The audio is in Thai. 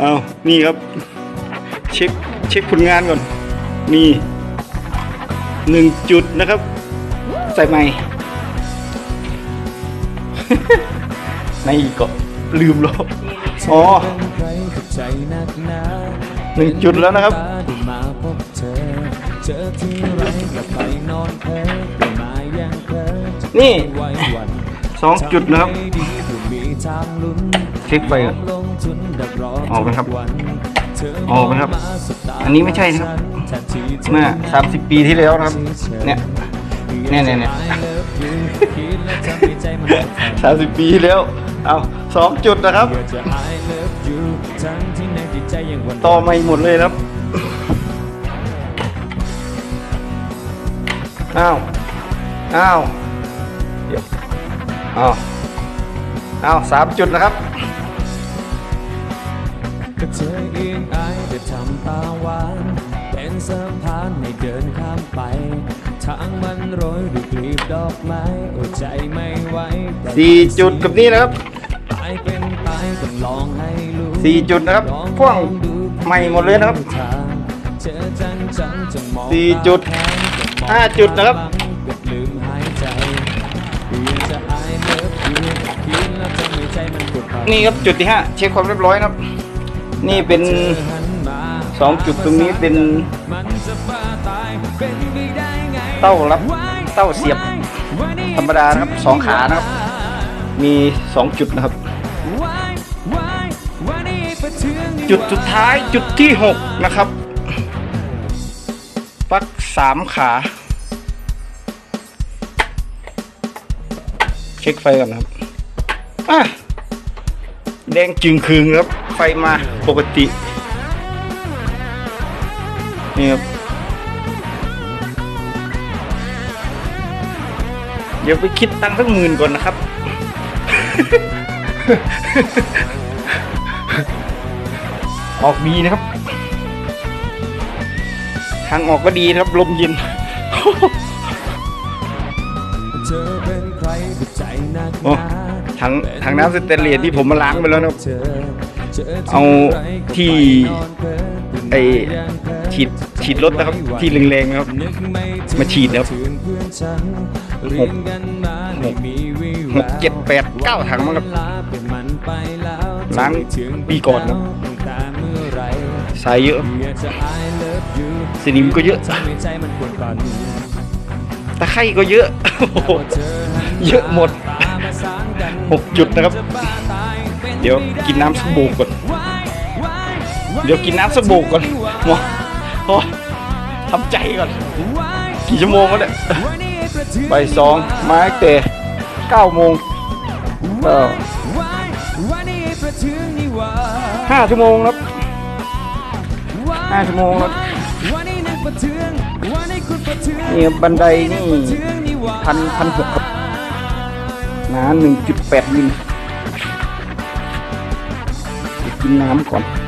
เอานี่ครับ เช็คเช็คผลงานก่อนมีหนึ่งจุดนะครับ ใส่ใหม่ในก็ลืมแล้วอ๋อหนึ่งจุดแล้วนะครับนี่สองจุดนะครับ ทำให้ดีผู้มีทางลุ้นเช็คไปก่อนลงทุนดักรอออกไหมครับทุกวันเธออกไหมครับาสตาอันนี้ไม่ใช่นะครับแทนที่เธอเมื่อสามสิบปีที่แล้วนะครับ เนี่ยเนี่ยเนี่ยเนี่ยคิดแล้วทำให้ใจมันแตกสามสิบปีที่แล้ว เอาสองจุดนะครับอยากจะ I love you ทั้งที่ในจิตใจยังหวั่นไหวต่อไม่หมดเลยนะครับ อ้าว อ้าว เดี๋ยว อ้าว อ้าวสามจุดนะครับก็เธอเองอายจะทำตาหวาน เป็นสะพานให้เดินข้ามไปทางมันโรยด้วยกลีบดอกไม้อดใจไม่ไหวแต่สี่จุดกับนี่นะครับตายเป็นตายต้องลองให้รู้สี่จุดนะครับลองพ่วงดูใหม่หมดเลยนะครับทางเจอจังจังจะมองสี่จุดตาแทนจะมองห้าจุดนะครับตาบังเกือบลืมหายใจอยากจะ I love you คิ นี่ครับจุดที่ห้าเช็คความเรียบร้อยนะครับ นี่เป็นสองจุดตรงนี้เป็นเต้ารับเต้าเสียบ ธรรมดานะครับสองขานะครับ มีสองจุดนะครับ จุดสุดท้ายจุดที่หกนะครับปลั๊กสามขา เช็คไฟก่อนนะครับอะ แดงจึงคืงครับ ไฟมาปกติ นี่ครับ เดี๋ยวไปคิดตังค์สักหมื่นก่อนนะครับ ออกดีนะครับ ทางออกก็ดีนะครับ ลมเย็นเธอเป็นใครก็ใจนักหโอ้นา ถังถังน้ำสเตนเลสที่ผมมาล้างไปแล้วนะเอาที่ไอฉีดฉีดรถนะครับที่แรงๆนะครับ มาฉีดแล้วหกหกหกเจ็ดแปดเก้าถังมั้งครับล้างปีก่อนนะสายเยอะสนิมก็เยอะตะไคร่ก็เยอะ เยอะหมด หกจุดนะครับ เดี๋ยวกินน้ำสบู่ก่อน เดี๋ยวกินน้ำสบู่ก่อนหมอโอ้ทำใจก่อน กี่ชั่วโมงแล้วเนี่ยบ่ายสองมาตั้งแต่เก้าโมงก็ห้าชั่วโมงครับห้าชั่วโมงแล้วนี่ครับบันไดนี่พันพันหกครับ หนาหนึ่งจุดแปดมิลกินน้ำก่อน